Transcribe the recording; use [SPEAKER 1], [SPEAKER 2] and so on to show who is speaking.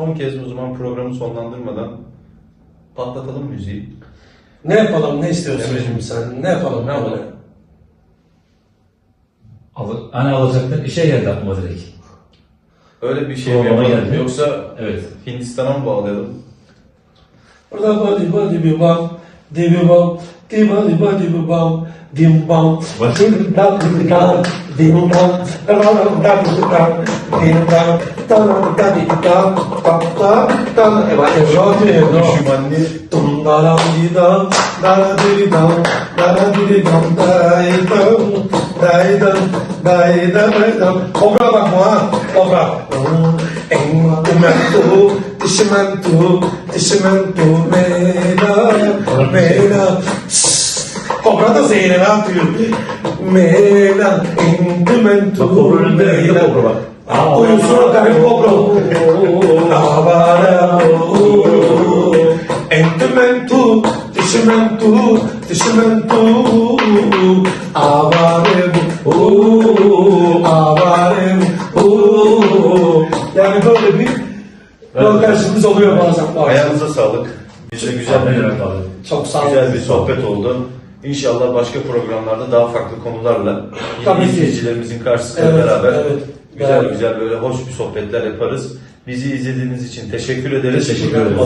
[SPEAKER 1] Son kez o zaman programı sonlandırmadan patlatalım müziği.
[SPEAKER 2] Ne yapalım, ne istiyorsun
[SPEAKER 1] Emre'cim.
[SPEAKER 2] şimdi sen? Ne yapalım, ne yapalım?
[SPEAKER 3] Al, hani alacaklar işe geldi aklıma direkt.
[SPEAKER 1] Öyle bir şey mi
[SPEAKER 3] Programa
[SPEAKER 1] yapalım
[SPEAKER 3] geldi.
[SPEAKER 1] yoksa
[SPEAKER 3] Evet.
[SPEAKER 1] Hindistan'a mı bağlayalım?
[SPEAKER 2] Burada body body bir bam, di bir bam, di body body bir bam, dim bam,
[SPEAKER 3] Bak.
[SPEAKER 2] dim dam, dim dam, dim dam, dam dam dim dam dim dam, Kobra bak bu ha, kobra. Entumentu, dişimentu, dişimentu, meyla, meyla. Kobra da zehri ne yapıyor? Meyla, entumentu,
[SPEAKER 3] Bak, kobra önünde önünde
[SPEAKER 2] meyla.
[SPEAKER 3] kobra bak.
[SPEAKER 2] Aa, Uyusun garip kobra. Avara, entumentu, dişimentu, dişimentu. Avare bu, avare bu. Yani böyle bir yol karşımız oluyor bazen.
[SPEAKER 1] ayağınıza sağlık. Bize güzel bir.
[SPEAKER 2] Çok sağ olun.
[SPEAKER 1] güzel bir sohbet oldu. İnşallah başka programlarda daha farklı konularla yine
[SPEAKER 2] Tabii ki.
[SPEAKER 1] izleyicilerimizin karşısında
[SPEAKER 2] Evet,
[SPEAKER 1] beraber
[SPEAKER 2] evet.
[SPEAKER 1] Güzel güzel böyle hoş bir sohbetler yaparız. Bizi izlediğiniz için teşekkür ederiz.
[SPEAKER 3] Teşekkür ederiz.